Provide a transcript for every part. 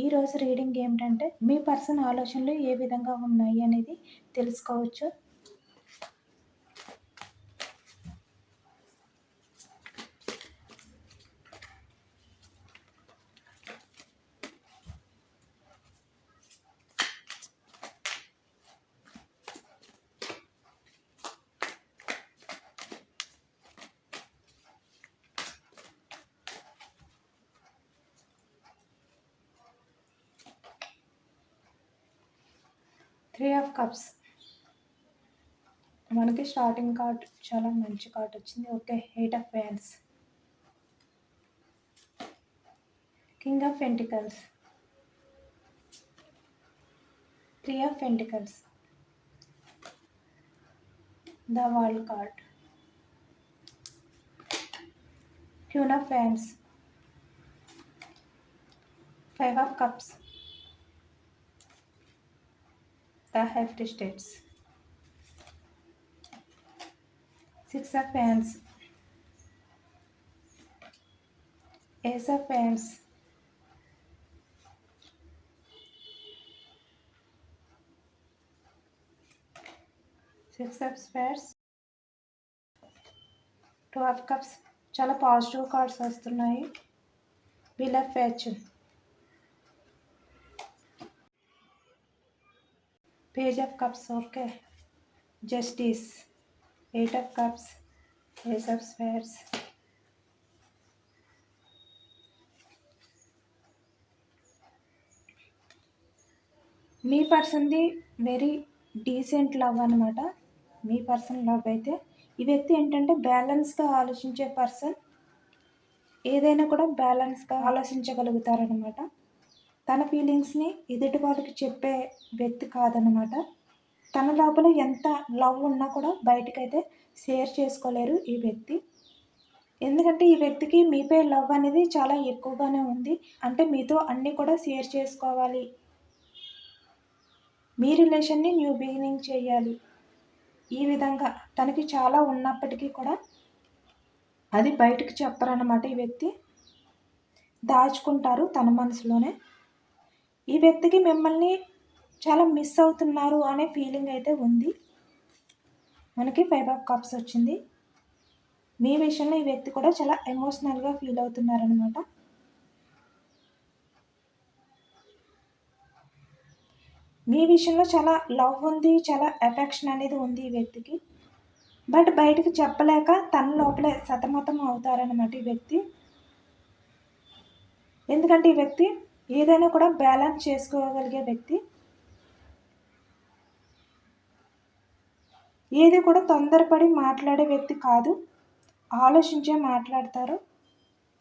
ఈరోజు రీడింగ్ ఏమిటంటే మీ పర్సన్ ఆలోచనలు ఏ విధంగా ఉన్నాయి అనేది తెలుసుకోవచ్చు. Three of cups. మనకి స్టార్టింగ్ కార్డ్ చాలా మంచి కార్డ్ వచ్చింది. ఓకే ఎయిట్ ఆఫ్ ఫ్యాన్స్ king of pentacles. Three of pentacles. The world card. Two of fans five of cups. the hefty states. Six of Wands, Ace of Wands, Six of Spades, Two of Cups. చాలా positive cards వస్తున్నాయి wheel of fortune page of cups okay justice eight of cups ace of swords మీ పర్సన్ది very decent love అనమాట మీ person love అయితే. ఈ వ్యక్తి ఏంటంటే బ్యాలెన్స్గా ఆలోచించే పర్సన్. ఏదైనా కూడా బ్యాలెన్స్గా ఆలోచించగలుగుతారనమాట తన ఫీలింగ్స్ని ఎదుటి వాళ్ళకి చెప్పే వ్యక్తి కాదనమాట తన లోపల ఎంత లవ్ ఉన్నా కూడా బయటకైతే షేర్ చేసుకోలేరు ఈ వ్యక్తి. ఎందుకంటే ఈ వ్యక్తికి మీపై లవ్ అనేది చాలా ఎక్కువగానే ఉంది. అంటే మీతో అన్నీ కూడా షేర్ చేసుకోవాలి. మీ రిలేషన్ని న్యూ బిగినింగ్ చేయాలి. ఈ విధంగా తనకి చాలా ఉన్నప్పటికీ కూడా అది బయటకు చెప్పరన్నమాట ఈ వ్యక్తి. దాచుకుంటారు తన మనసులోనే. ఈ వ్యక్తికి మిమ్మల్ని చాలా మిస్ అవుతున్నారు అనే ఫీలింగ్ అయితే ఉంది. మనకి ఫైవ్ ఆఫ్ కప్స్ వచ్చింది. మీ విషయంలో ఈ వ్యక్తి కూడా చాలా ఎమోషనల్గా ఫీల్ అవుతున్నారనమాట మీ విషయంలో చాలా లవ్ ఉంది చాలా ఎఫెక్షన్ అనేది ఉంది ఈ వ్యక్తికి. బట్ బయటకు చెప్పలేక తన లోపలే సతమతం అవుతారనమాట ఈ వ్యక్తి. ఎందుకంటే ఈ వ్యక్తి ఏదైనా కూడా బ్యాలెన్స్ చేసుకోగలిగే వ్యక్తి ఏది కూడా తొందరపడి మాట్లాడే వ్యక్తి కాదు. ఆలోచించే మాట్లాడతారు.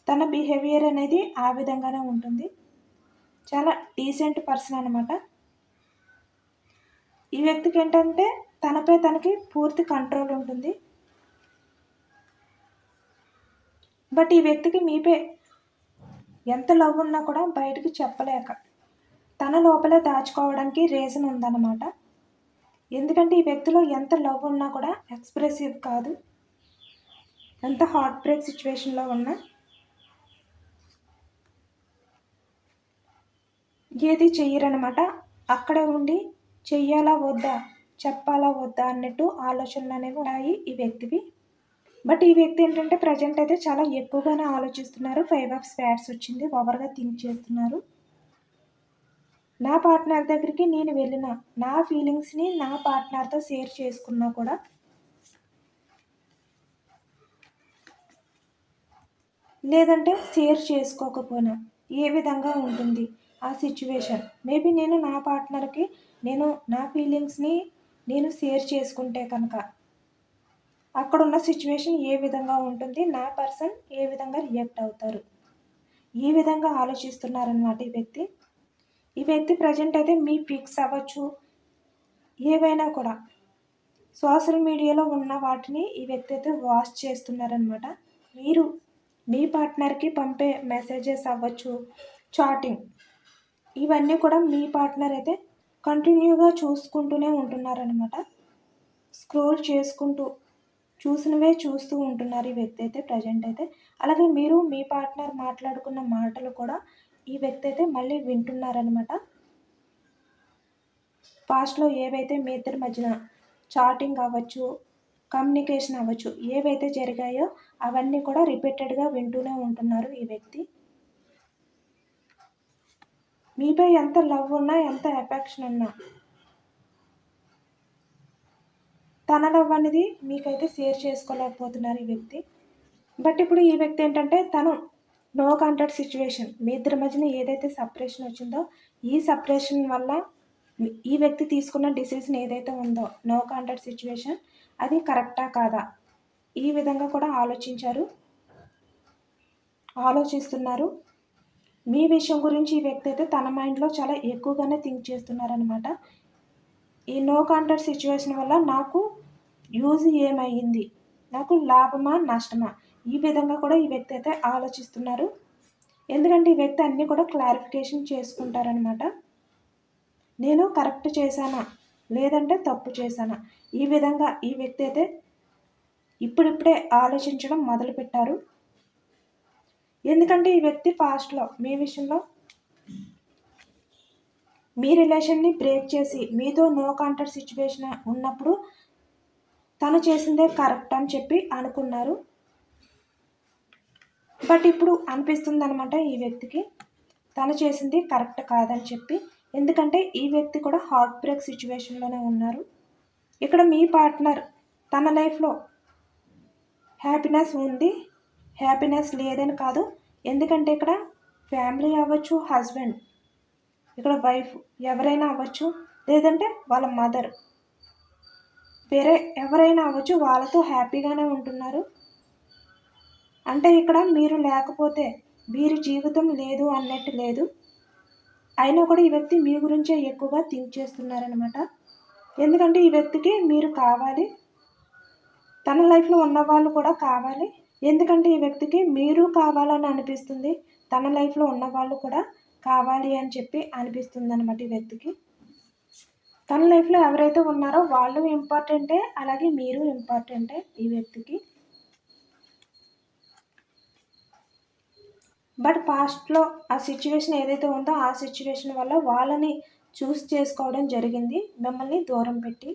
తన బిహేవియర్ అనేది ఆ విధంగానే ఉంటుంది. చాలా డీసెంట్ పర్సన్ అనమాట ఈ వ్యక్తికి ఏంటంటే తనపై తనకి పూర్తి కంట్రోల్ ఉంటుంది. బట్ ఈ వ్యక్తికి మీపై ఎంత లవ్ ఉన్నా కూడా బయటకు చెప్పలేక తన లోపలే దాచుకోవడానికి రీజన్ ఉందన్నమాట. ఎందుకంటే ఈ వ్యక్తిలో ఎంత లవ్ ఉన్నా కూడా ఎక్స్ప్రెసివ్ కాదు. ఎంత హార్ట్ బ్రేక్ సిచ్యువేషన్లో ఉన్నా ఏది చెయ్యరనమాట అక్కడే ఉండి చెయ్యాలా వద్దా చెప్పాలా వద్దా అన్నట్టు ఆలోచనలు అనేవి ఉన్నాయి ఈ వ్యక్తివి. బట్ ఈ వ్యక్తి ఏంటంటే ప్రజెంట్ అయితే చాలా ఎక్కువగానే ఆలోచిస్తున్నారు. ఫైవ్ ఆఫ్ స్పాట్స్ వచ్చింది. ఓవర్గా థింక్ చేస్తున్నారు. నా పార్ట్నర్ దగ్గరికి నేను వెళ్ళిన నా ఫీలింగ్స్ని నా పార్ట్నర్తో షేర్ చేసుకున్నా కూడా లేదంటే షేర్ చేసుకోకపోయినా ఏ విధంగా ఉంటుంది ఆ సిచ్యువేషన్ మేబీ నేను నా పార్ట్నర్కి నేను నా ఫీలింగ్స్ని నేను షేర్ చేసుకుంటే కనుక అక్కడ ఉన్న సిచ్యువేషన్ ఏ విధంగా ఉంటుంది నా పర్సన్ ఏ విధంగా రియాక్ట్ అవుతారు ఈ విధంగా ఆలోచిస్తున్నారనమాట ఈ వ్యక్తి. ఈ వ్యక్తి ప్రజెంట్ అయితే మీ పిక్స్ అవ్వచ్చు ఏవైనా కూడా. సోషల్ మీడియాలో ఉన్న వాటిని ఈ వ్యక్తి అయితే వాచ్ చేస్తున్నారనమాట మీరు మీ పార్ట్నర్కి పంపే మెసేజెస్ అవ్వచ్చు చాటింగ్ ఇవన్నీ కూడా మీ పార్ట్నర్ అయితే కంటిన్యూగా చూసుకుంటూనే ఉంటున్నారనమాట స్క్రోల్ చేసుకుంటూ చూసినవే చూస్తూ ఉంటున్నారు ఈ వ్యక్తి అయితే ప్రజెంట్ అయితే. అలాగే మీరు మీ పార్ట్నర్ మాట్లాడుకున్న మాటలు కూడా ఈ వ్యక్తి అయితే మళ్ళీ వింటున్నారనమాట పాస్ట్లో ఏవైతే మీ ఇద్దరి మధ్యన చాటింగ్ అవ్వచ్చు కమ్యూనికేషన్ అవ్వచ్చు ఏవైతే జరిగాయో అవన్నీ కూడా రిపీటెడ్గా వింటూనే ఉంటున్నారు ఈ వ్యక్తి. మీపై ఎంత లవ్ ఉన్నా ఎంత ఎఫెక్షన్ ఉన్నా తన లవ్ అనేది మీకైతే షేర్ చేసుకోలేకపోతున్నారు ఈ వ్యక్తి. బట్ ఇప్పుడు ఈ వ్యక్తి ఏంటంటే తను నో కాంటాక్ట్ సిచ్యువేషన్ మీ ఇద్దరి మధ్యన ఏదైతే సపరేషన్ వచ్చిందో ఈ సపరేషన్ వల్ల ఈ వ్యక్తి తీసుకున్న డిసిషన్ ఏదైతే ఉందో నో కాంటాక్ట్ సిచ్యువేషన్ అది కరెక్టా కాదా? ఈ విధంగా కూడా ఆలోచించారు. ఆలోచిస్తున్నారు. మీ విషయం గురించి ఈ వ్యక్తి అయితే తన మైండ్లో చాలా ఎక్కువగానే థింక్ చేస్తున్నారనమాట ఈ నో కాంటాక్ట్ సిచ్యువేషన్ వల్ల నాకు యూజ్ ఏమయ్యింది నాకు లాభమా నష్టమా? ఈ విధంగా కూడా ఈ వ్యక్తి అయితే ఆలోచిస్తున్నారు. ఎందుకంటే ఈ వ్యక్తి అన్నీ కూడా క్లారిఫికేషన్ చేసుకుంటారనమాట నేను కరెక్ట్ చేశానా? లేదంటే తప్పు చేశానా? ఈ విధంగా ఈ వ్యక్తి అయితే ఇప్పుడిప్పుడే ఆలోచించడం మొదలుపెట్టారు. ఎందుకంటే ఈ వ్యక్తి పాస్ట్లో మీ విషయంలో మీ రిలేషన్ని బ్రేక్ చేసి మీతో నో కాంటాక్ట్ సిచ్యువేషన్ ఉన్నప్పుడు తను చేసిందే కరెక్ట్ అని చెప్పి అనుకున్నారు. బట్ ఇప్పుడు అనిపిస్తుంది అనమాట ఈ వ్యక్తికి. తను చేసింది కరెక్ట్ కాదని చెప్పి. ఎందుకంటే ఈ వ్యక్తి కూడా హార్ట్ బ్రేక్ సిచ్యువేషన్లోనే ఉన్నారు. ఇక్కడ మీ పార్ట్నర్ తన లైఫ్లో హ్యాపీనెస్ ఉంది హ్యాపీనెస్ లేదని కాదు. ఎందుకంటే ఇక్కడ ఫ్యామిలీ అవ్వచ్చు హస్బెండ్ ఇక్కడ వైఫ్ ఎవరైనా అవ్వచ్చు లేదంటే వాళ్ళ మదర్ వేరే ఎవరైనా అవ్వచ్చు వాళ్ళతో హ్యాపీగానే ఉంటున్నారు. అంటే ఇక్కడ మీరు లేకపోతే వీరి జీవితం లేదు అన్నట్టు లేదు. అయినా కూడా ఈ వ్యక్తి మీ గురించే ఎక్కువగా థింక్ చేస్తున్నారనమాట ఎందుకంటే ఈ వ్యక్తికి మీరు కావాలి. తన లైఫ్లో ఉన్న వాళ్ళు కూడా కావాలి. ఎందుకంటే ఈ వ్యక్తికి మీరు కావాలని అనిపిస్తుంది. తన లైఫ్లో ఉన్న వాళ్ళు కూడా కావాలి అని చెప్పి అనిపిస్తుంది అనమాట ఈ వ్యక్తికి. తన లైఫ్లో ఎవరైతే ఉన్నారో వాళ్ళు ఇంపార్టెంటే అలాగే మీరు ఇంపార్టెంటే ఈ వ్యక్తికి. బట్ పాస్ట్లో ఆ సిచ్యువేషన్ ఏదైతే ఉందో ఆ సిచ్యువేషన్ వల్ల వాళ్ళని చూస్ చేసుకోవడం జరిగింది. మిమ్మల్ని దూరం పెట్టి.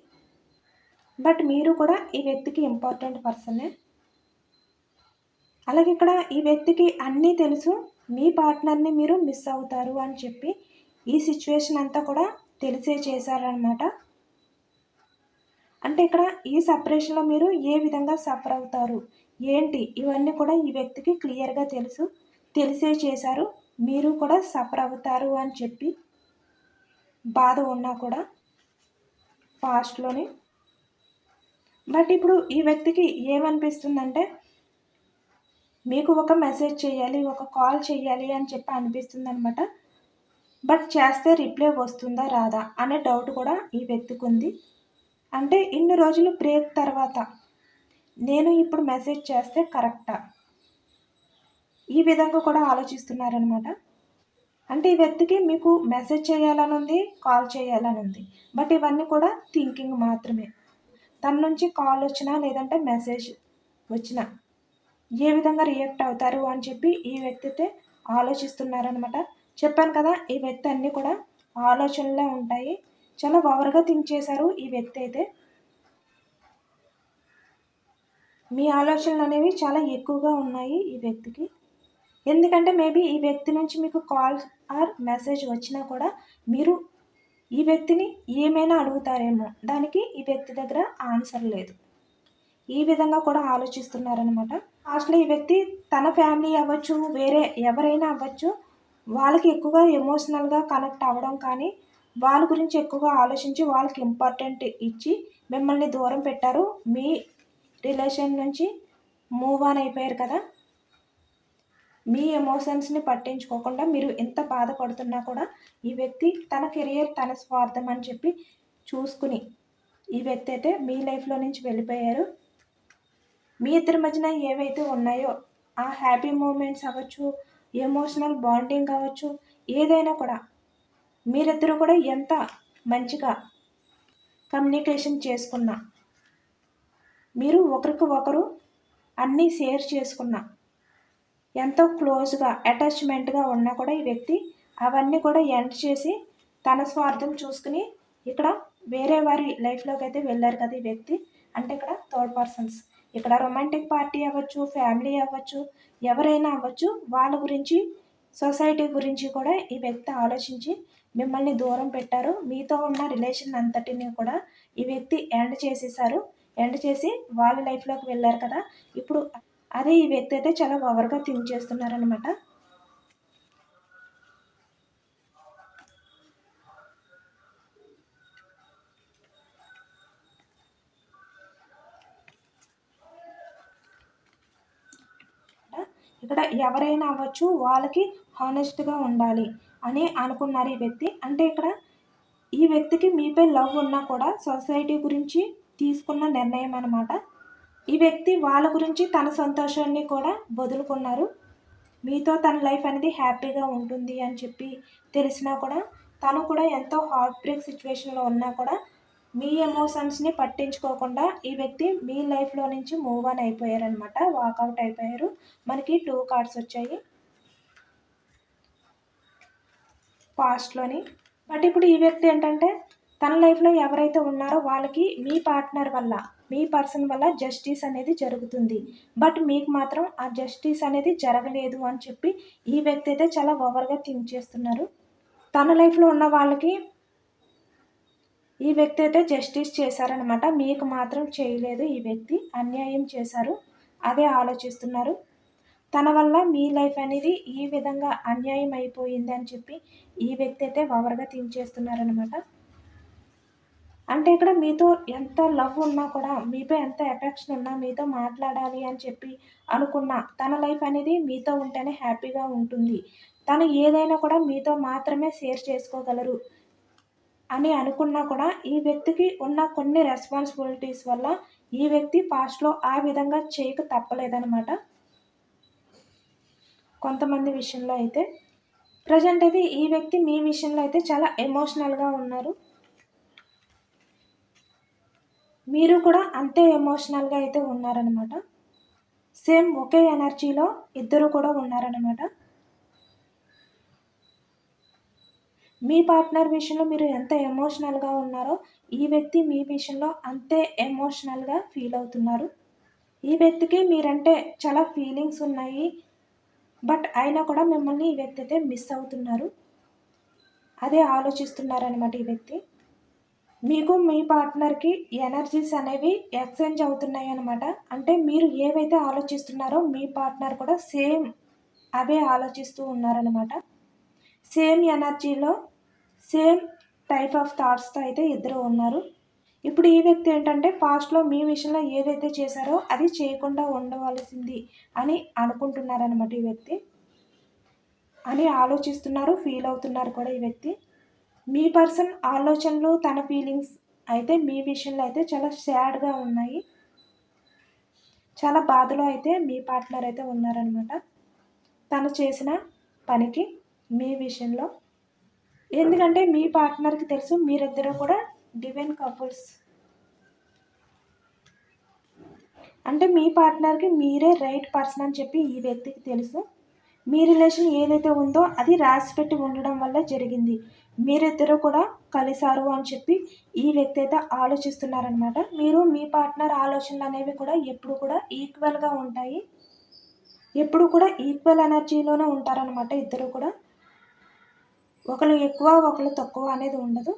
బట్ మీరు కూడా ఈ వ్యక్తికి ఇంపార్టెంట్ పర్సనే. అలాగే ఇక్కడ ఈ వ్యక్తికి అన్నీ తెలుసు. మీ పార్ట్నర్ని మీరు మిస్ అవుతారు అని చెప్పి ఈ సిచ్యువేషన్ అంతా కూడా తెలిసే చేశారనమాట అంటే ఇక్కడ ఈ సపరేషన్లో మీరు ఏ విధంగా సఫర్ అవుతారు? ఏంటి? ఇవన్నీ కూడా ఈ వ్యక్తికి క్లియర్గా తెలుసు. తెలిసే చేశారు. మీరు కూడా సఫర్ అవుతారు అని చెప్పి బాధ ఉన్నా కూడా పాస్ట్లోని బట్ ఇప్పుడు ఈ వ్యక్తికి ఏమనిపిస్తుందంటే మీకు ఒక మెసేజ్ చేయాలి ఒక కాల్ చేయాలి అని చెప్పి అనిపిస్తుంది అనమాట బట్ చేస్తే రిప్లై వస్తుందా రాదా అనే డౌట్ కూడా ఈ వ్యక్తికి ఉంది. అంటే ఇన్ని రోజులు బ్రేక్ తర్వాత నేను ఇప్పుడు మెసేజ్ చేస్తే కరెక్టా? ఈ విధంగా కూడా ఆలోచిస్తున్నారనమాట అంటే ఈ వ్యక్తికి మీకు మెసేజ్ చేయాలని ఉంది కాల్ చేయాలని ఉంది బట్ ఇవన్నీ కూడా థింకింగ్ మాత్రమే. తన నుంచి కాల్ వచ్చినా లేదంటే మెసేజ్ వచ్చినా ఏ విధంగా రియాక్ట్ అవుతారు అని చెప్పి ఈ వ్యక్తి అయితే ఆలోచిస్తున్నారనమాట చెప్పాను కదా ఈ వ్యక్తి అన్నీ కూడా ఆలోచనలే ఉంటాయి. చాలా ఓవర్గా థింక్ చేశారు ఈ వ్యక్తి అయితే. మీ ఆలోచనలు అనేవి చాలా ఎక్కువగా ఉన్నాయి ఈ వ్యక్తికి. ఎందుకంటే మేబీ ఈ వ్యక్తి నుంచి మీకు కాల్ ఆర్ మెసేజ్ వచ్చినా కూడా మీరు ఈ వ్యక్తిని ఏమైనా అడుగుతారేమో దానికి ఈ వ్యక్తి దగ్గర ఆన్సర్ లేదు. ఈ విధంగా కూడా ఆలోచిస్తున్నారనమాట అసలు ఈ వ్యక్తి తన ఫ్యామిలీ అవ్వచ్చు వేరే ఎవరైనా అవ్వచ్చు వాళ్ళకి ఎక్కువగా ఎమోషనల్గా కనెక్ట్ అవ్వడం కానీ వాళ్ళ గురించి ఎక్కువగా ఆలోచించి వాళ్ళకి ఇంపార్టెంట్ ఇచ్చి మిమ్మల్ని దూరం పెట్టారు. మీ రిలేషన్ నుంచి మూవ్ ఆన్ అయిపోయారు కదా? మీ ఎమోషన్స్ని పట్టించుకోకుండా మీరు ఎంత బాధపడుతున్నా కూడా ఈ వ్యక్తి తన కెరియర్ తన స్వార్థం అని చెప్పి చూసుకుని ఈ వ్యక్తి అయితే మీ లైఫ్లో నుంచి వెళ్ళిపోయారు. మీ ఇద్దరి మధ్యన ఏవైతే ఉన్నాయో ఆ హ్యాపీ మూమెంట్స్ అవ్వచ్చు ఎమోషనల్ బాండింగ్ కావచ్చు ఏదైనా కూడా. మీరిద్దరు కూడా ఎంత మంచిగా కమ్యూనికేషన్ చేసుకున్నా మీరు ఒకరికి ఒకరు అన్నీ షేర్ చేసుకున్నా ఎంతో క్లోజ్గా అటాచ్మెంట్గా ఉన్నా కూడా ఈ వ్యక్తి అవన్నీ కూడా ఎండ్ చేసి తన స్వార్థం చూసుకుని ఇక్కడ వేరే వారి లైఫ్లోకి అయితే వెళ్ళారు కదా ఈ వ్యక్తి. అంటే ఇక్కడ థర్డ్ పర్సన్స్ ఇక్కడ రొమాంటిక్ పార్టీ అవ్వచ్చు ఫ్యామిలీ అవ్వచ్చు ఎవరైనా అవ్వచ్చు వాళ్ళ గురించి సొసైటీ గురించి కూడా ఈ వ్యక్తి ఆలోచించి మిమ్మల్ని దూరం పెట్టారు. మీతో ఉన్న రిలేషన్ అంతటిని కూడా ఈ వ్యక్తి ఎండ్ చేసేసారు ఎండ్ చేసి వాళ్ళ లైఫ్లోకి వెళ్ళారు కదా. ఇప్పుడు అదే ఈ వ్యక్తి అయితే చాలా ఓవర్గా థింక్ చేస్తున్నారనమాట ఇక్కడ ఎవరైనా అవ్వచ్చు వాళ్ళకి హానెస్ట్గా ఉండాలి అని అనుకున్నారు ఈ వ్యక్తి. అంటే ఇక్కడ ఈ వ్యక్తికి మీపై లవ్ ఉన్నా కూడా సొసైటీ గురించి తీసుకున్న నిర్ణయం అనమాట ఈ వ్యక్తి వాళ్ళ గురించి తన సంతోషాన్ని కూడా వదులుకున్నారు. మీతో తన లైఫ్ అనేది హ్యాపీగా ఉంటుంది అని చెప్పి తెలిసినా కూడా తను కూడా ఎంతో హార్ట్ బ్రేక్ సిచ్యువేషన్లో ఉన్నా కూడా మీ ఎమోషన్స్ని పట్టించుకోకుండా ఈ వ్యక్తి మీ లైఫ్లో నుంచి మూవ్ ఆన్ అయిపోయారనమాట వాకౌట్ అయిపోయారు. మనకి టూ కార్డ్స్ వచ్చాయి. పాస్ట్లోని బట్ ఇప్పుడు ఈ వ్యక్తి ఏంటంటే తన లైఫ్లో ఎవరైతే ఉన్నారో వాళ్ళకి మీ పార్ట్నర్ వల్ల మీ పర్సన్ వల్ల జస్టిస్ అనేది జరుగుతుంది. బట్ మీకు మాత్రం ఆ జస్టిస్ అనేది జరగలేదు అని చెప్పి ఈ వ్యక్తి అయితే చాలా ఓవర్గా థింక్ చేస్తున్నారు. తన లైఫ్లో ఉన్న వాళ్ళకి ఈ వ్యక్తి అయితే జస్టిస్ చేశారనమాట మీకు మాత్రం చేయలేదు ఈ వ్యక్తి. అన్యాయం చేశారు. అదే ఆలోచిస్తున్నారు. తన వల్ల మీ లైఫ్ అనేది ఈ విధంగా అన్యాయం అయిపోయింది అని చెప్పి ఈ వ్యక్తి అయితే ఓవర్గా థింక్ చేస్తున్నారనమాట అంటే ఇక్కడ మీతో ఎంత లవ్ ఉన్నా కూడా మీపై ఎంత ఎఫెక్షన్ ఉన్నా మీతో మాట్లాడాలి అని చెప్పి అనుకున్నా తన లైఫ్ అనేది మీతో ఉంటేనే హ్యాపీగా ఉంటుంది. తను ఏదైనా కూడా మీతో మాత్రమే షేర్ చేసుకోగలరు. అని అనుకున్నా కూడా ఈ వ్యక్తికి ఉన్న కొన్ని రెస్పాన్సిబిలిటీస్ వల్ల ఈ వ్యక్తి పాస్ట్లో ఆ విధంగా చేయక తప్పలేదనమాట కొంతమంది విషయంలో అయితే. ప్రజెంట్ అయితే ఈ వ్యక్తి మీ విషయంలో అయితే చాలా ఎమోషనల్గా ఉన్నారు. మీరు కూడా అంతే ఎమోషనల్గా అయితే ఉన్నారనమాట సేమ్ ఒకే ఎనర్జీలో ఇద్దరు కూడా ఉన్నారనమాట మీ పార్ట్నర్ విషయంలో మీరు ఎంత ఎమోషనల్గా ఉన్నారో ఈ వ్యక్తి మీ విషయంలో అంతే ఎమోషనల్గా ఫీల్ అవుతున్నారు. ఈ వ్యక్తికి మీరంటే చాలా ఫీలింగ్స్ ఉన్నాయి. బట్ అయినా కూడా మిమ్మల్ని ఈ వ్యక్తి అయితే మిస్ అవుతున్నారు. అదే ఆలోచిస్తున్నారనమాట ఈ వ్యక్తి. మీకు మీ పార్ట్నర్కి ఎనర్జీస్ అనేవి ఎక్స్చేంజ్ అవుతున్నాయి అనమాట అంటే మీరు ఏవైతే ఆలోచిస్తున్నారో మీ పార్ట్నర్ కూడా సేమ్ అవే ఆలోచిస్తూ ఉన్నారనమాట సేమ్ ఎనర్జీలో సేమ్ టైప్ ఆఫ్ థాట్స్తో అయితే ఇద్దరు ఉన్నారు. ఇప్పుడు ఈ వ్యక్తి ఏంటంటే పాస్ట్లో మీ విషయంలో ఏదైతే చేశారో అది చేయకుండా ఉండవలసింది అని అనుకుంటున్నారనమాట ఈ వ్యక్తి. అని ఆలోచిస్తున్నారు ఫీల్ అవుతున్నారు కూడా ఈ వ్యక్తి. మీ పర్సన్ ఆలోచనలు తన ఫీలింగ్స్ అయితే మీ విషయంలో అయితే చాలా సాడ్గా ఉన్నాయి. చాలా బాధలో అయితే మీ పార్ట్నర్ అయితే ఉన్నారనమాట తను చేసిన పనికి మీ విషయంలో ఎందుకంటే మీ పార్ట్నర్కి తెలుసు మీరిద్దరూ కూడా డివైన్ కపుల్స్. అంటే మీ పార్ట్నర్కి మీరే రైట్ పర్సన్ అని చెప్పి ఈ వ్యక్తికి తెలుసు. మీ రిలేషన్ ఏదైతే ఉందో అది రాసిపెట్టి ఉండడం వల్ల జరిగింది. మీరిద్దరూ కూడా కలిసారు అని చెప్పి ఈ వ్యక్తి అయితే ఆలోచిస్తున్నారనమాట మీరు మీ పార్ట్నర్ ఆలోచనలు అనేవి కూడా ఎప్పుడు కూడా ఈక్వల్గా ఉంటాయి. ఎప్పుడు కూడా ఈక్వల్ ఎనర్జీలోనే ఉంటారనమాట ఇద్దరు కూడా. ఒకరు ఎక్కువ ఒకరు తక్కువ అనేది ఉండదు.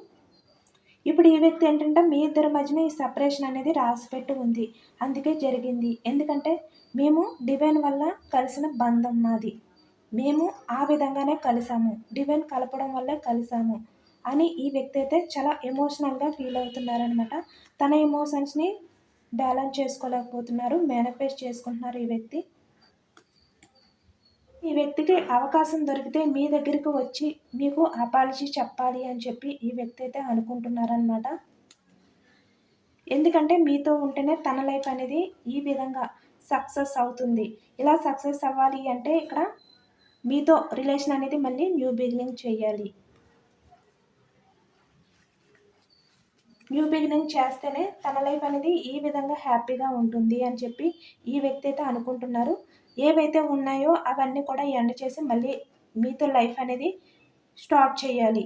ఇప్పుడు ఈ వ్యక్తి ఏంటంటే మీ ఇద్దరి మధ్యన ఈ సపరేషన్ అనేది రాసిపెట్టి ఉంది. అందుకే జరిగింది. ఎందుకంటే మేము డివైన్ వల్ల కలిసిన బంధం మాది. మేము ఆ విధంగానే కలిసాము. డివైన్ కలపడం వల్లే కలిసాము అని ఈ వ్యక్తి అయితే చాలా ఎమోషనల్గా ఫీల్ అవుతున్నారనమాట తన ఎమోషన్స్ని బ్యాలెన్స్ చేసుకోలేకపోతున్నారు మేనిఫెస్ట్ చేసుకుంటున్నారు ఈ వ్యక్తి. ఈ వ్యక్తికి అవకాశం దొరికితే మీ దగ్గరికి వచ్చి మీకు అపాలజీ చెప్పాలి అని చెప్పి ఈ వ్యక్తి అయితే అనుకుంటున్నారనమాట ఎందుకంటే మీతో ఉంటేనే తన లైఫ్ అనేది ఈ విధంగా సక్సెస్ అవుతుంది. ఇలా సక్సెస్ అవ్వాలి అంటే ఇక్కడ మీతో రిలేషన్ అనేది మళ్ళీ న్యూ బిగినింగ్ చేయాలి. న్యూ బిగినింగ్ చేస్తేనే తన లైఫ్ అనేది ఈ విధంగా హ్యాపీగా ఉంటుంది అని చెప్పి ఈ వ్యక్తి అయితే అనుకుంటున్నారు. ఏవైతే ఉన్నాయో అవన్నీ కూడా ఎండ్ చేసి మళ్ళీ మీతో లైఫ్ అనేది స్టార్ట్ చేయాలి.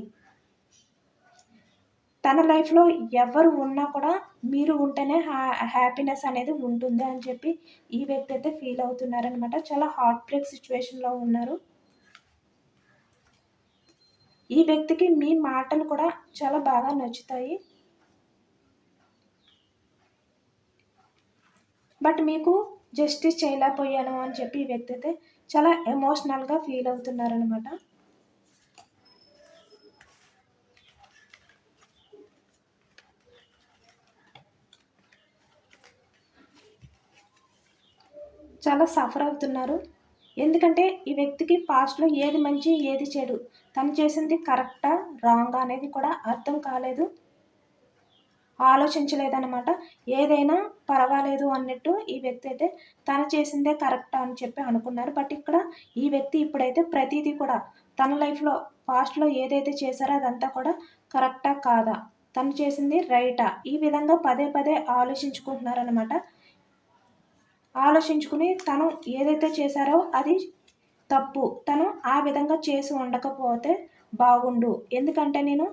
తన లైఫ్లో ఎవరు ఉన్నా కూడా మీరు ఉంటేనే హ్యా హ్యాపీనెస్ అనేది ఉంటుంది అని చెప్పి ఈ వ్యక్తి అయితే ఫీల్ అవుతున్నారనమాట చాలా హార్ట్ బ్రేక్ సిచ్యువేషన్లో ఉన్నారు. ఈ వ్యక్తికి మీ మాటలు కూడా చాలా బాగా నచ్చుతాయి. బట్ మీకు జస్టిస్ చేయలేకపోయాను అని చెప్పి ఈ వ్యక్తి అయితే చాలా ఎమోషనల్గా ఫీల్ అవుతున్నారనమాట చాలా సఫర్ అవుతున్నారు. ఎందుకంటే ఈ వ్యక్తికి పాస్ట్లో ఏది మంచి ఏది చెడు తను చేసింది కరెక్టా రాంగ్ అనేది కూడా అర్థం కాలేదు. ఆలోచించలేదన్నమాట. ఏదైనా పర్వాలేదు అన్నట్టు ఈ వ్యక్తి అయితే తను చేసిందే కరెక్ట్ అని చెప్పి అనుకున్నారు. బట్ ఇక్కడ ఈ వ్యక్తి ఇప్పుడైతే ప్రతిదీ కూడా తన లైఫ్లో పాస్ట్లో ఏదైతే చేశారో అదంతా కూడా కరెక్టా కాదా? తను చేసింది రైటా? ఈ విధంగా పదే పదే ఆలోచించుకుంటున్నారనమాట ఆలోచించుకుని తను ఏదైతే చేశారో అది తప్పు. తను ఆ విధంగా చేసి ఉండకపోతే బాగుండు. ఎందుకంటే నేను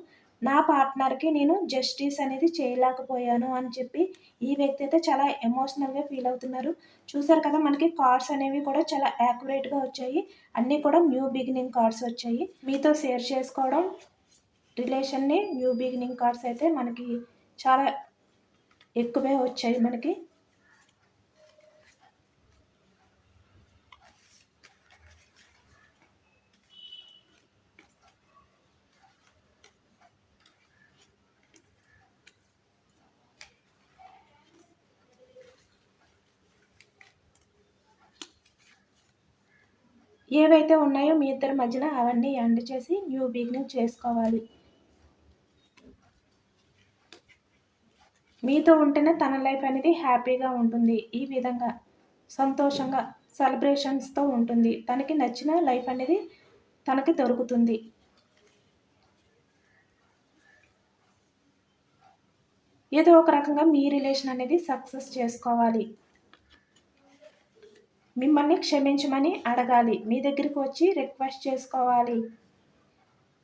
నా పార్ట్నర్కి నేను జస్టిస్ అనేది చేయలేకపోయాను అని చెప్పి ఈ వ్యక్తి అయితే చాలా ఎమోషనల్గా ఫీల్ అవుతున్నారు. చూసారు కదా మనకి కార్డ్స్ అనేవి కూడా చాలా యాక్యురేట్గా వచ్చాయి. అన్నీ కూడా న్యూ బిగినింగ్ కార్డ్స్ వచ్చాయి. మీతో షేర్ చేసుకోవడం రిలేషన్ని న్యూ బిగినింగ్ కార్డ్స్ అయితే మనకి చాలా ఎక్కువే వచ్చాయి మనకి. ఏవైతే ఉన్నాయో మీ ఇద్దరి మధ్యన అవన్నీ ఎండ్ చేసి న్యూ బిగినింగ్ చేసుకోవాలి. మీతో ఉంటేనే తన లైఫ్ అనేది హ్యాపీగా ఉంటుంది. ఈ విధంగా సంతోషంగా సెలబ్రేషన్స్తో ఉంటుంది. తనకి నచ్చిన లైఫ్ అనేది తనకి దొరుకుతుంది. ఏదో ఒక రకంగా మీ రిలేషన్ అనేది సక్సెస్ చేసుకోవాలి. మిమ్మల్ని క్షమించమని అడగాలి. మీ దగ్గరికి వచ్చి రిక్వెస్ట్ చేసుకోవాలి.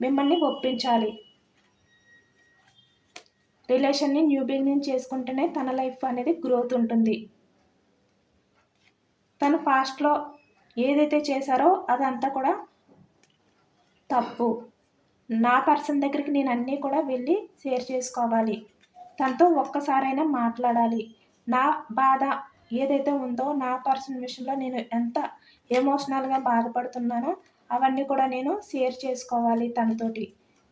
మిమ్మల్ని ఒప్పించాలి. రిలేషన్ని న్యూ బిగినింగ్ చేసుకుంటేనే తన లైఫ్ అనేది గ్రోత్ ఉంటుంది. తను పాస్ట్లో ఏదైతే చేశారో అదంతా కూడా తప్పు. నా పర్సన్ దగ్గరికి నేను అన్నీ కూడా వెళ్ళి షేర్ చేసుకోవాలి. తనతో ఒక్కసారైనా మాట్లాడాలి. నా బాధ ఏదైతే ఉందో నా పర్సనల్ విషయంలో నేను ఎంత ఎమోషనల్గా బాధపడుతున్నానో అవన్నీ కూడా నేను షేర్ చేసుకోవాలి తనతోటి.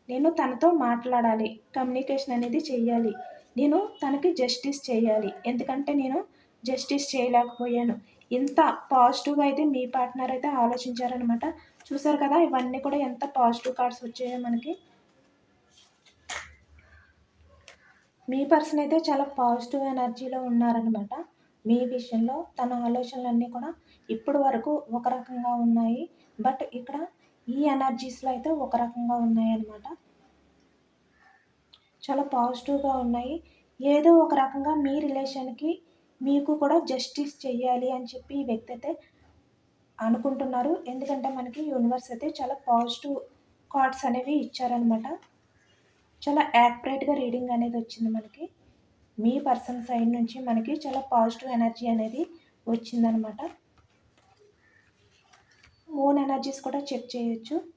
నేను తనతో మాట్లాడాలి కమ్యూనికేషన్ అనేది చేయాలి నేను తనకి జస్టిస్ చేయాలి ఎందుకంటే నేను జస్టిస్ చేయలేకపోయాను. ఇంత పాజిటివ్గా అయితే మీ పార్ట్నర్ అయితే ఆలోచించారనమాట చూసారు కదా ఇవన్నీ కూడా ఎంత పాజిటివ్ కార్డ్స్ వచ్చాయో మనకి. మీ పర్సన్ అయితే చాలా పాజిటివ్ ఎనర్జీలో ఉన్నారనమాట మీ విషయంలో తన ఆలోచనలన్నీ కూడా ఇప్పటి వరకు ఒక రకంగా ఉన్నాయి. బట్ ఇక్కడ ఈ ఎనర్జీస్లో అయితే ఒక రకంగా ఉన్నాయి అన్నమాట చాలా పాజిటివ్గా ఉన్నాయి. ఏదో ఒక రకంగా మీ రిలేషన్కి మీకు కూడా జస్టిస్ చేయాలి అని చెప్పి ఈ వ్యక్తి అయితే అనుకుంటున్నారు. ఎందుకంటే మనకి యూనివర్స్ అయితే చాలా పాజిటివ్ కార్డ్స్ అనేవి ఇచ్చారనమాట చాలా యాక్యురేట్గా రీడింగ్ అనేది వచ్చింది మనకి. మీ పర్సన్ సైడ్ నుంచి మనకి చాలా పాజిటివ్ ఎనర్జీ అనేది వచ్చిందనమాట. ఓన్ ఎనర్జీస్ కూడా చెక్ చేయొచ్చు.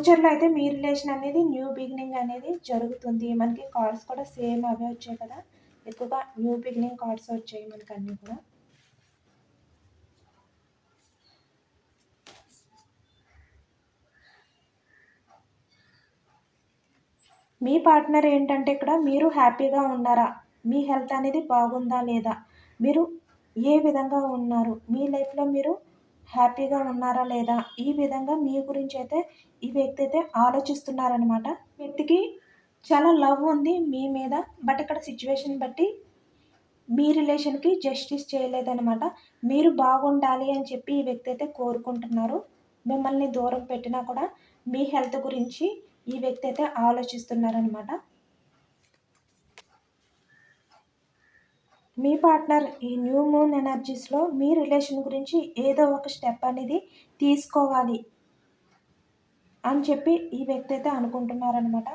ఫ్యూచర్లో అయితే మీ రిలేషన్ అనేది న్యూ బిగినింగ్ అనేది జరుగుతుంది. మనకి కార్డ్స్ కూడా సేమ్ అవే వచ్చాయి కదా? ఎక్కువగా న్యూ బిగినింగ్ కార్డ్స్ వచ్చాయి మనకు అన్నీ కూడా. మీ పార్ట్నర్ ఏంటంటే ఇక్కడ మీరు హ్యాపీగా ఉన్నారా? మీ హెల్త్ అనేది బాగుందా లేదా? మీరు ఏ విధంగా ఉన్నారు? మీ లైఫ్లో మీరు హ్యాపీగా ఉన్నారా లేదా? ఈ విధంగా మీ గురించి అయితే ఈ వ్యక్తి అయితే ఆలోచిస్తున్నారనమాట వ్యక్తికి చాలా లవ్ ఉంది మీ మీద బట్ ఇక్కడ సిచ్యువేషన్ బట్టి మీ రిలేషన్కి జస్టిస్ చేయలేదనమాట మీరు బాగుండాలి అని చెప్పి ఈ వ్యక్తి అయితే కోరుకుంటున్నారు. మిమ్మల్ని దూరం పెట్టినా కూడా మీ హెల్త్ గురించి ఈ వ్యక్తి అయితే ఆలోచిస్తున్నారనమాట మీ పార్ట్నర్ ఈ న్యూ మూన్ ఎనర్జీస్లో మీ రిలేషన్ గురించి ఏదో ఒక స్టెప్ అనేది తీసుకోవాలి అని చెప్పి ఈ వ్యక్తి అయితే అనుకుంటున్నారనమాట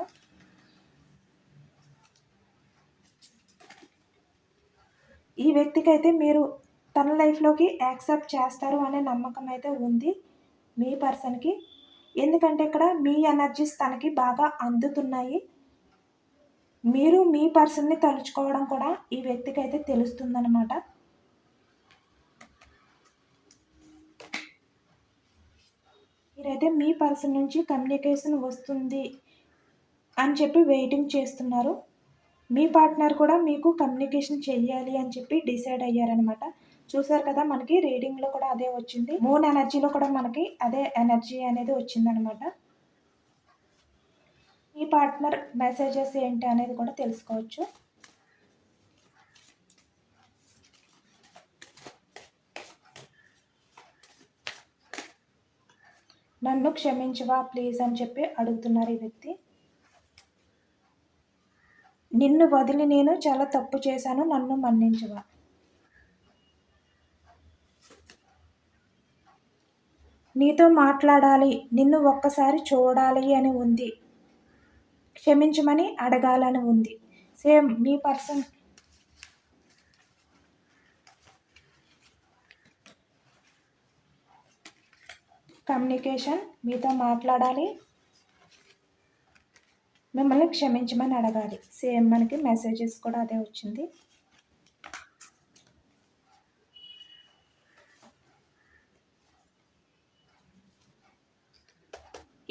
ఈ వ్యక్తికి అయితే మీరు తన లైఫ్లోకి యాక్సెప్ట్ చేస్తారు అనే నమ్మకం అయితే ఉంది మీ పర్సన్కి. ఎందుకంటే ఇక్కడ మీ ఎనర్జీస్ తనకి బాగా అందుతున్నాయి. మీరు మీ పర్సన్ని తలుచుకోవడం కూడా ఈ వ్యక్తికి అయితే తెలుస్తుందనమాట మీరైతే మీ పర్సన్ నుంచి కమ్యూనికేషన్ వస్తుంది అని చెప్పి వెయిటింగ్ చేస్తున్నారు. మీ పార్ట్నర్ కూడా మీకు కమ్యూనికేషన్ చెయ్యాలి అని చెప్పి డిసైడ్ అయ్యారనమాట చూసారు కదా మనకి రీడింగ్లో కూడా అదే వచ్చింది. మూన్ ఎనర్జీలో కూడా మనకి అదే ఎనర్జీ అనేది వచ్చిందనమాట మీ పార్ట్నర్ మెసేజెస్ ఏంటి అనేది కూడా తెలుసుకోవచ్చు. నన్ను క్షమించవా ప్లీజ్ అని చెప్పి అడుగుతున్నారు ఈ వ్యక్తి. నిన్ను వదిలి నేను చాలా తప్పు చేశాను నన్ను మన్నించవా? నీతో మాట్లాడాలి నిన్ను ఒక్కసారి చూడాలి అని ఉంది. క్షమించమని అడగాలని ఉంది. సేమ్ మీ పర్సన్ కమ్యూనికేషన్ మీతో మాట్లాడాలి. మిమ్మల్ని క్షమించమని అడగాలి. సేమ్ మనకి మెసేజెస్ కూడా అదే వచ్చింది.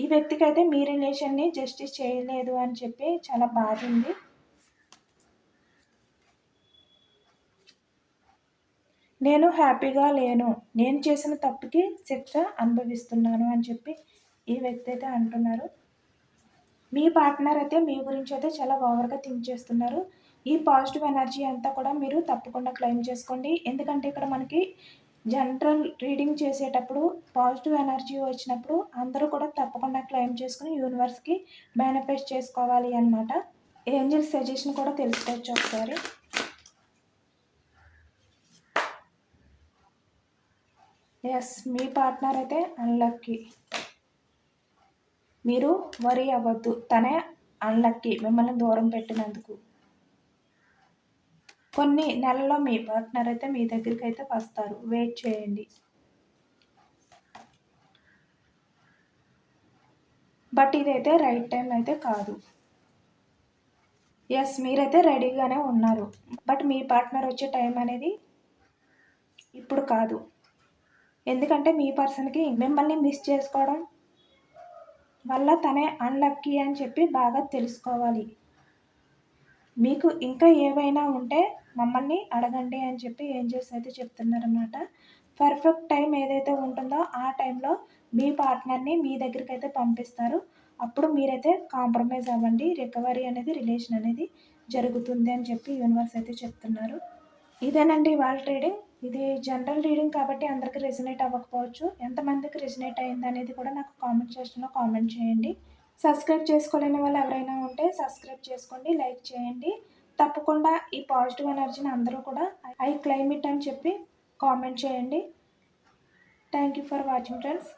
ఈ వ్యక్తికి అయితే మీ రిలేషన్ని జస్టిస్ చేయలేదు అని చెప్పి చాలా బాధ ఉంది. నేను హ్యాపీగా లేను. నేను చేసిన తప్పుకి శిక్ష అనుభవిస్తున్నాను అని చెప్పి ఈ వ్యక్తి అయితే అంటున్నారు. మీ పార్ట్నర్ అయితే మీ గురించి అయితే చాలా ఓవర్గా థింక్ చేస్తున్నారు. ఈ పాజిటివ్ ఎనర్జీ అంతా కూడా మీరు తప్పకుండా క్లెయిమ్ చేసుకోండి. ఎందుకంటే ఇక్కడ మనకి జనరల్ రీడింగ్ చేసేటప్పుడు పాజిటివ్ ఎనర్జీ వచ్చినప్పుడు అందరూ కూడా తప్పకుండా క్లెయిమ్ చేసుకుని యూనివర్స్కి మేనిఫెస్ట్ చేసుకోవాలి అనమాట ఏంజల్స్ సజెషన్ కూడా తెలుసుకోవచ్చు ఒకసారి. ఎస్ మీ పార్ట్నర్ అయితే అన్లక్కీ మీరు వరి అవ్వద్దు. తనే అన్లక్కీ మిమ్మల్ని దూరం పెట్టినందుకు. కొన్ని నెలల్లో మీ పార్ట్నర్ అయితే మీ దగ్గరికి అయితే వస్తారు. వెయిట్ చేయండి. బట్ ఇదైతే రైట్ టైం అయితే కాదు. ఎస్ మీరైతే రెడీగానే ఉన్నారు. బట్ మీ పార్ట్నర్ వచ్చే టైం అనేది ఇప్పుడు కాదు. ఎందుకంటే మీ పర్సన్కి మిమ్మల్ని మిస్ చేసుకోవడం వల్ల తనే అన్లక్కీ అని చెప్పి బాగా తెలుసుకోవాలి. మీకు ఇంకా ఏవైనా ఉంటే మమ్మల్ని అడగండి అని చెప్పి ఏంజల్స్ అయితే చెప్తున్నారన్నమాట. పర్ఫెక్ట్ టైం ఏదైతే ఉంటుందో ఆ టైంలో మీ పార్ట్నర్ని మీ దగ్గరికి అయితే పంపిస్తారు. అప్పుడు మీరైతే కాంప్రమైజ్ అవ్వండి. రికవరీ అనేది రిలేషన్ అనేది జరుగుతుంది అని చెప్పి యూనివర్స్ అయితే చెప్తున్నారు. ఇదేనండి వాళ్ళ రీడింగ్. ఇది జనరల్ రీడింగ్ కాబట్టి అందరికీ రెసినేట్ అవ్వకపోవచ్చు. ఎంతమందికి రెసినేట్ అయింది అనేది కూడా నాకు కామెంట్ సెక్షన్లో కామెంట్ చేయండి. సబ్స్క్రైబ్ చేసుకోలేని వాళ్ళు ఎవరైనా ఉంటే సబ్స్క్రైబ్ చేసుకోండి లైక్ చేయండి. తప్పకుండా ఈ పాజిటివ్ ఎనర్జీని అందరూ కూడా ఐ క్లైమేట్ అని చెప్పి కామెంట్ చేయండి. Thank you for watching friends